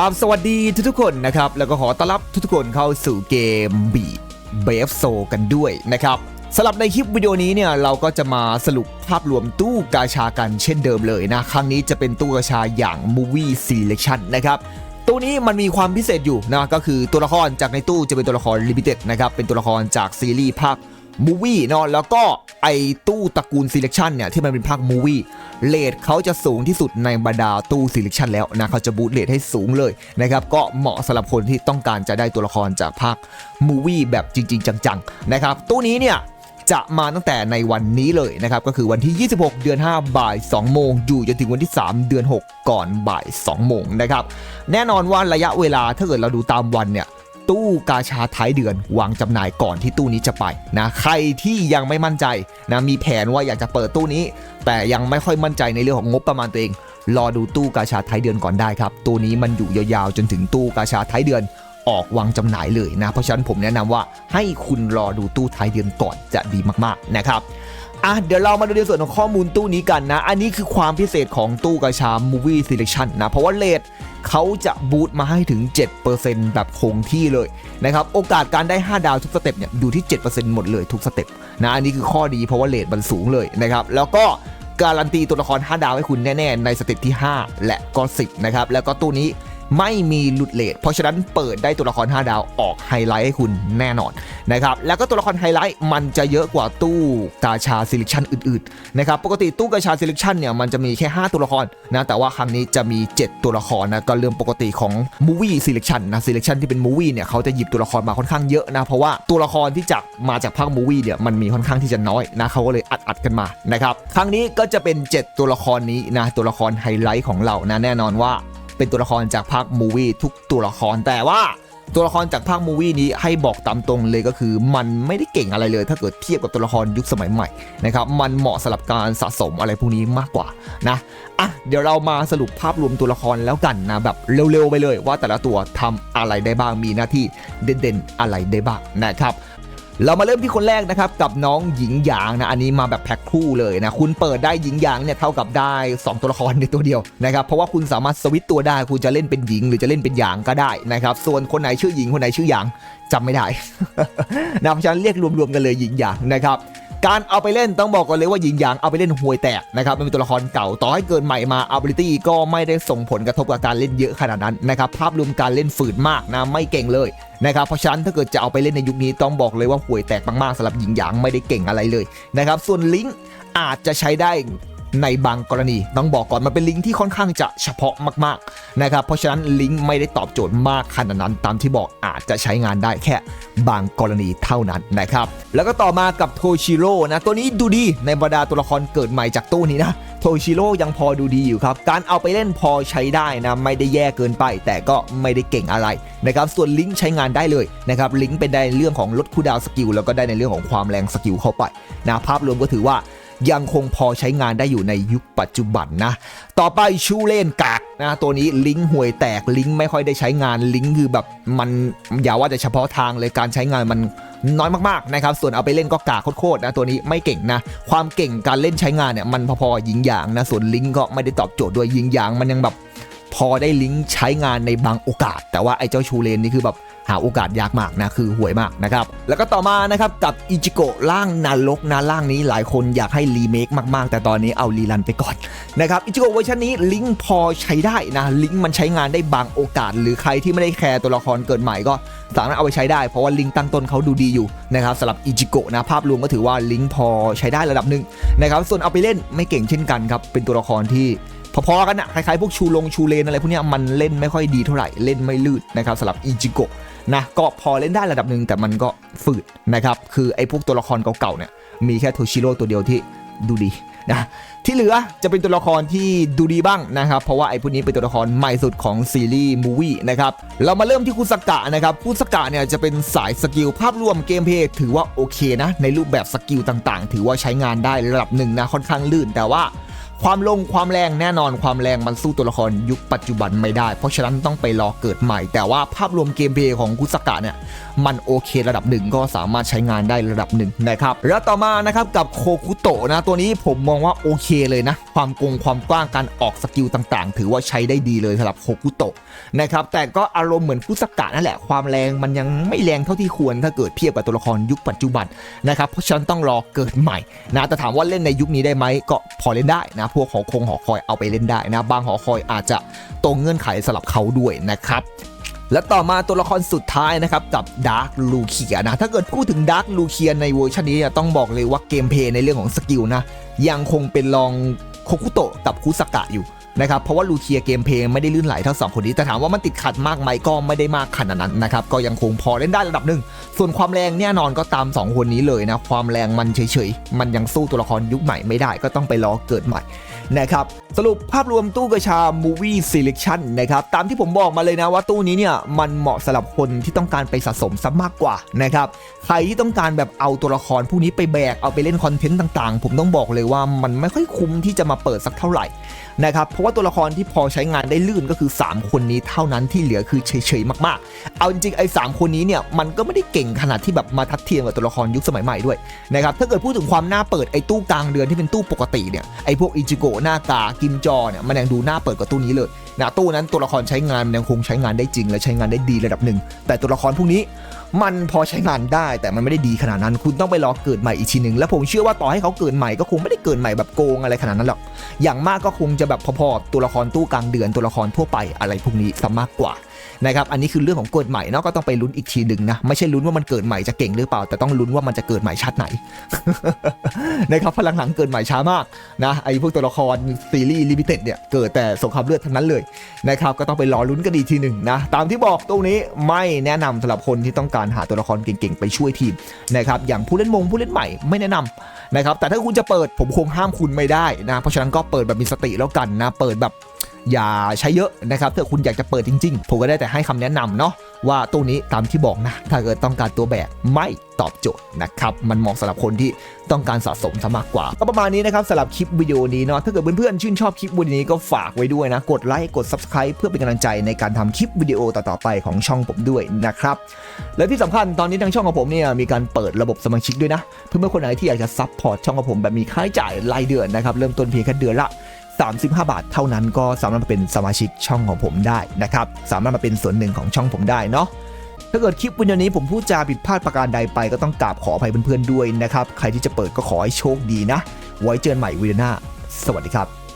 กราบสวัสดีทุกๆคนนะครับ แล้วก็ขอต้อนรับทุกๆคนเข้าสู่เกมบีเบฟโซกันด้วยนะครับสำหรับในคลิปวิดีโอนี้เนี่ยเราก็จะมาสรุปภาพรวมตู้กาชากันเช่นเดิมเลยนะ ครั้งนี้จะเป็นตู้กาชาอย่าง Movie Selection นะครับตัวนี้มันมีความพิเศษอยู่นะก็คือตัวละครจากในตู้จะเป็นตัวละคร Limited นะครับเป็นตัวละครจากซีรีส์ภาค มูวี่เนาะแล้วก็ไอตู้ตระกูล Selection เนี่ย ที่มันเป็นภาคมูวี่เลทเขาจะสูงที่สุดในบรรดาตู้ Selection แล้วนะเขาจะบูตเลทให้สูงเลยนะครับ ก็เหมาะสำหรับคนที่ต้องการจะได้ตัวละครจากภาคมูวี่แบบจริง ๆ จังๆ นะครับ ตู้นี้เนี่ยจะมาตั้งแต่ในวันนี้เลยนะครับ ก็คือวันที่ 26 เดือน 5 บ่าย 2 โมง อยู่จนถึงวันที่ 3 เดือน 6 ก่อนบ่าย 2 โมงนะครับ แน่นอนว่าระยะเวลาถ้าเกิดเราดูตามวันเนี่ย ตู้กาชาท้ายเดือน วางจำหน่ายก่อนที่ตู้นี้จะไปนะใครที่ยังไม่มั่นใจนะมีแผนว่าอยากจะเปิดตู้นี้ แต่ยังไม่ค่อยมั่นใจในเรื่องของงบประมาณตัวเอง รอดูตู้กาชาท้ายเดือนก่อนได้ครับตู้นี้มันอยู่ยาวๆจนถึงตู้กาชาท้ายเดือนออกวางจำหน่ายเลยนะ เพราะฉะนั้นผมแนะนำว่าให้คุณรอดูตู้ท้ายเดือนก่อนจะดีมากๆนะครับ อะเดี๋ยวเรามาดูในส่วนของข้อมูลตู้นี้กันนะ อันนี้คือความพิเศษของตู้กระชา Movie Selection นะ เพราะว่าเลทเขาจะบูตมาให้ถึง 7%แบบคงที่เลยนะครับ โอกาสการได้ 5 ดาวทุกสเต็ปเนี่ยอยู่ที่ 7%หมดเลยทุกสเต็ปนะ อันนี้คือข้อดีเพราะว่าเลทมันสูงเลยนะครับ แล้วก็การันตีตัวละคร 5 ดาวให้คุณแน่ ๆ ในสเต็ปที่ 5 และก็ 10 นะครับ แล้วก็ตู้นี้ ไม่มีหลุดเลทเพราะฉะนั้นเปิดได้ตัวละคร 5 ดาวออกไฮไลท์ให้คุณแน่นอนนะครับแล้วก็ตัวละครไฮไลท์มันจะเยอะกว่าตู้กาชาซิลิชันอื่นๆนะครับปกติตู้กาชาซิลิชันเนี่ยมันจะมีแค่ 5 ตัวละครนะแต่ว่าครั้งนี้จะมี 7 ตัวละครนะก็เรื่องปกติของ Movie Selection นะ Selection ที่เป็น Movie เนี่ยเขาจะหยิบตัวละครมาค่อนข้างเยอะนะเพราะว่าตัวละครที่จากมาจากภาค Movie เนี่ยมันมีค่อนข้างที่จะน้อยนะเขาก็เลยอัดอัดๆกันมานะครับครั้งนี้ก็จะเป็น 7 ตัวละครนี้นะตัวละครไฮไลท์ของเรานะแน่นอนว่า เป็นตัวละครจากภาคมูวี่ทุกตัวละครแต่ว่าตัวละครจากภาคมูวี่นี้ให้บอกตามตรงเลยก็คือ มันไม่ได้เก่งอะไรเลย ถ้าเกิดเทียบกับตัวละครยุคสมัยใหม่นะครับมันเหมาะสำหรับการสะสมอะไรพวกนี้มากกว่านะอะเดี๋ยวเรามาสรุปภาพรวมตัวละครแล้วกันนะแบบเร็วๆไปเลยว่าแต่ละตัวทำอะไรได้บ้างมีหน้าที่เด่นๆอะไรได้บ้างนะครับ เรามาเริ่มที่คนแรกนะครับกับน้องหญิงหยางนะอันนี้มาแบบแพ็คคู่เลยนะคุณเปิดได้หญิงหยางเนี่ยเท่ากับได้ 2 ตัวละครในตัวเดียวนะครับเพราะว่าคุณสามารถสวิตตัวได้คุณจะเล่นเป็นหญิงหรือจะเล่นเป็นหยางก็ได้นะครับส่วนคนไหนชื่อหญิงคนไหนชื่อหยางจำไม่ได้นะเพราะฉะนั้นเรียกรวมๆกันเลยหญิงหยางนะครับการเอาไปเล่นต้องบอกก่อนเลยว่าหญิงหยางเอาไปเล่นห่วยแตกนะครับมันเป็นตัวละครเก่าต่อให้เกิดใหม่มา ability ก็ไม่ได้ส่งผลกระทบกับการเล่นเยอะขนาดนั้นนะครับภาพรวมการเล่นฝืดมากนะไม่เก่งเลย นะครับเพราะฉะนั้นถ้าเกิดจะเอาไปเล่นในยุคนี้ต้องบอกเลยว่าห่วยแตกมากๆสำหรับหญิงหยางไม่ได้เก่งอะไรเลยนะครับส่วนลิงก์อาจจะใช้ได้ในบางกรณี ต้องบอกก่อนมันเป็นลิงก์ที่ค่อนข้างจะเฉพาะมากๆนะครับเพราะฉะนั้นลิงก์ไม่ได้ตอบโจทย์มากขนาดนั้น ตามที่บอกอาจจะใช้งานได้แค่บางกรณีเท่านั้นนะครับแล้วก็ต่อมากับโทชิโร่นะตัวนี้ดูดีในบรรดาตัวละครเกิดใหม่จากตู้นี้นะ โทชิโร่ยังพอดูดีอยู่ครับ การเอาไปเล่นพอใช้ได้นะ ไม่ได้แย่เกินไป แต่ก็ไม่ได้เก่งอะไรนะครับ ส่วนลิงก์ใช้งานได้เลยนะครับลิงก์เป็นได้ในเรื่องของลดคูดาวสกิลแล้วก็ได้ในเรื่องของความแรงสกิลเข้าไปนะภาพรวมก็ถือว่ายังคงพอใช้งานได้อยู่ในยุคปัจจุบันนะ ต่อไปชูเล่นกากนะตัวนี้ลิงห่วยแตกลิงไม่ค่อยได้ใช้งานลิงคือแบบมันอย่าว่าแต่เฉพาะทางเลยการใช้งานมัน น้อยมากๆนะครับส่วนเอาไปเล่นก็กาโคตรๆนะตัวนี้ไม่เก่งนะ ความเก่งการเล่นใช้งานเนี่ยมันพอๆยิงยางนะส่วนลิงก์ก็ไม่ได้ตอบโจทย์ด้วยยิงยางมันยังแบบพอได้ลิงก์ใช้งานในบางโอกาส แต่ว่าไอ้เจ้าชูเลนนี่คือแบบ หาโอกาสยากมากนะคือห่วยมากนะครับแล้วก็ต่อมานะครับกับอิจิโกะร่างนรกนะร่างนี้หลายคนอยากให้รีเมคมากๆ แต่ตอนนี้เอารีรันไปก่อนนะครับอิจิโกะเวอร์ชันนี้ลิงก์พอใช้ได้นะลิงก์มันใช้งานได้บางโอกาส หรือใครที่ไม่ได้แคร์ตัวละครเกิดใหม่ก็สามารถเอาไปใช้ได้เพราะว่าลิงก์ตั้งต้นเขาดูดีอยู่นะครับสำหรับอิจิโกะนะภาพรวมก็ถือว่าลิงก์พอใช้ได้ระดับหนึ่งนะครับส่วนเอาไปเล่นไม่เก่งเช่นกันครับเป็นตัวละครที่พอๆกันนะคล้ายๆพวกชูลงชูเลนอะไรพวกนี้มันเล่นไม่ค่อยดีเท่าไหร่เล่นไม่ลื่นนะครับสำหรับอิจิโกะ นะก็พอเล่นได้ระดับหนึ่งแต่มันก็ฝืดนะครับ คือไอ้พวกตัวละครเก่าๆเนี่ยมีแค่โทชิโร่ตัวเดียวที่ดูดีนะที่เหลือจะเป็นตัวละครที่ดูดีบ้างนะครับ เพราะว่าไอ้พวกนี้เป็นตัวละครใหม่สุดของซีรีส์มูวี่นะครับ เรามาเริ่มที่คุสกะนะครับคุสกะเนี่ยจะเป็นสายสกิลภาพรวมเกมเพลย์ถือว่าโอเคนะ ในรูปแบบสกิลต่างๆ ถือว่าใช้งานได้ระดับหนึ่งนะค่อนข้างลื่นแต่ว่า ความลงความแรงแน่นอนความแรงมันสู้ตัวละครยุคปัจจุบันไม่ได้ เพราะฉะนั้นต้องไปรอเกิดใหม่ แต่ว่าภาพรวมเกมเพลย์ของคุสกะเนี่ยมันโอเคระดับหนึ่งก็สามารถใช้งานได้ระดับหนึ่งนะครับแล้วต่อมานะครับกับโคคุโตะนะตัวนี้ผมมองว่าโอเคเลยนะ ความกงความกว้างการออกสกิลต่างๆ ถือว่าใช้ได้ดีเลยสำหรับโคคุโตะนะครับแต่ก็อารมณ์เหมือนคุสกะนั่นแหละความแรงมันยังไม่แรงเท่าที่ควรถ้าเกิดเทียบกับตัวละครยุคปัจจุบันนะครับเพราะฉะนั้นต้องรอเกิดใหม่นะแต่ถามว่าเล่นในยุคนี้ได้ไหมก็พอเล่นได้นะพวกหอคงหอคอยเอาไปเล่นได้นะบางหอคอยอาจจะตรงเงื่อนไขสำหรับเขาด้วยนะครับและต่อมาตัวละครสุดท้ายนะครับกับดาร์ l ลูเคียนะถ้าเกิดพูดถึงดาร์ l ลูเคียในเวอร์ชันนี้เนี่ยต้องบอกเลยว่าเกมเพลย์ในเรื่องของสกิลนะยังคงเป็นรองโคคุโตะกับคุสกะอยู่ นะครับเพราะว่าลูเคียเกมเพลย์ไม่ได้ลื่นไหลเท่าสองคนนี้แต่ถามว่ามันติดขัดมากไหมก็ไม่ได้มากขนาดนั้นนะครับก็ยังคงพอเล่นได้ระดับหนึ่งส่วนความแรงแน่นอนก็ตาม 2 คนนี้เลยนะความแรงมันเฉยๆมันยังสู้ตัวละครยุคใหม่ไม่ได้ก็ต้องไปรอเกิดใหม่ นะครับสรุปภาพรวมตู้กระชา Movie Selection นะครับตามที่ผมบอกมาเลยนะว่าตู้นี้เนี่ยมันเหมาะสำหรับคนที่ต้องการไปสะสมซะมากกว่านะครับใครที่ต้องการแบบเอาตัวละครผู้นี้ไปแบกเอาไปเล่นคอนเทนต์ต่างๆ ผมต้องบอกเลยว่ามันไม่ค่อยคุ้มที่จะมาเปิดสักเท่าไหร่นะครับเพราะว่าตัวละครที่พอใช้งานได้ลื่นก็คือ 3 คนนี้เท่านั้นที่เหลือคือเฉยๆมากๆ เอาจริงๆไอ้สามคนนี้เนี่ยมันก็ไม่ได้เก่งขนาดที่แบบมาทัดเทียมกับตัวละครยุคสมัยใหม่ด้วยนะครับถ้าเกิดพูดถึงความน่าเปิดไอ้ตู้กลางเดือนที่เป็นตู้ปกติเนี่ยไอ้พวกอิจิโกะหน้ากากิมจอเนี่ยมันยังดูน่าเปิดกว่าตู้นี้เลยนะตู้นั้นตัวละครใช้งานมันยังคงใช้งานได้จริงและใช้งานได้ดีระดับหนึ่งแต่ตัวละครพวกนี้มันพอใช้งานได้แต่มันไม่ได้ดีขนาดนั้น คุณต้องไปรอเกิดใหม่อีกทีหนึ่งแล้วผมเชื่อว่าต่อให้เขาเกิดใหม่ก็คงไม่ได้เกิดใหม่แบบโกงอะไรขนาดนั้นหรอกอย่างมากก็คงจะแบบพอๆตัวละครตู้กลางเดือนตัวละครทั่วไปอะไรพวกนี้ซะมากกว่านะครับอันนี้คือเรื่องของเกิดใหม่เนาะก็ต้องไปลุ้นอีกทีหนึ่งนะไม่ใช่ลุ้นว่ามันเกิดใหม่จะเก่งหรือเปล่า แต่ต้องลุ้นว่ามันจะเกิดใหม่ชาติไหนนะครับพลังหลังเกิดใหม่ช้ามากนะไอ้พวกตัวละครซีรีส์ลิมิเต็ดเนี่ยเกิดแต่สงครามเลือดทั้งนั้นเลยนะครับก็ต้องไปรอลุ้นกันอีกทีหนึ่งนะตามที่บอกตรงนี้ไม่แนะนำสำหรับคนที่ต้องการหาตัวละครเก่งๆ ไปช่วยทีมนะครับอย่างผู้เล่นมงผู้เล่นใหม่ไม่แนะนำนะครับแต่ถ้าคุณจะเปิดผมคงห้ามคุณไม่ได้นะเพราะฉะนั้นก็เปิดแบบมีสติแล้วกันนะเปิดแบบอย่าใช้เยอะนะครับถ้าคุณอยากจะเปิดจริงๆ ผมก็ได้แต่ให้คำแนะนำเนาะ ว่าตู้นี้ตามที่บอกนะ ถ้าเกิดต้องการตัวแบกไม่ตอบโจทย์นะครับ มันเหมาะสำหรับคนที่ต้องการสะสมซะมากกว่า ก็ประมาณนี้นะครับสำหรับคลิปวิดีโอนี้เนาะถ้าเกิดเพื่อนๆชื่นชอบคลิปวิดีโอนี้ก็ฝากไว้ด้วยนะ กดไลค์กด Subscribe เพื่อเป็นกำลังใจในการทำคลิปวิดีโอต่อๆไปของช่องผมด้วยนะครับและที่สำคัญตอนนี้ทางช่องของผมเนี่ยมีการเปิดระบบสมาชิกด้วยนะ เพื่อนๆคนไหนที่อยากจะซัพพอร์ตช่องของผมแบบมีค่าใช้จ่ายรายเดือนนะครับเริ่มต้นเพียงแค่เดือนละ 35 บาทเท่านั้นก็สามารถมาเป็นสมาชิกช่องของผมได้นะครับ สามารถมาเป็นส่วนหนึ่งของช่องผมได้เนาะถ้าเกิดคลิปวิดีโอนี้ผมพูดจาผิดพลาดประการใดไปก็ต้องกราบขออภัยเพื่อนๆด้วยนะครับ ใครที่จะเปิดก็ขอให้โชคดีนะ ไว้เจอกันใหม่วิดีโอหน้า สวัสดีครับ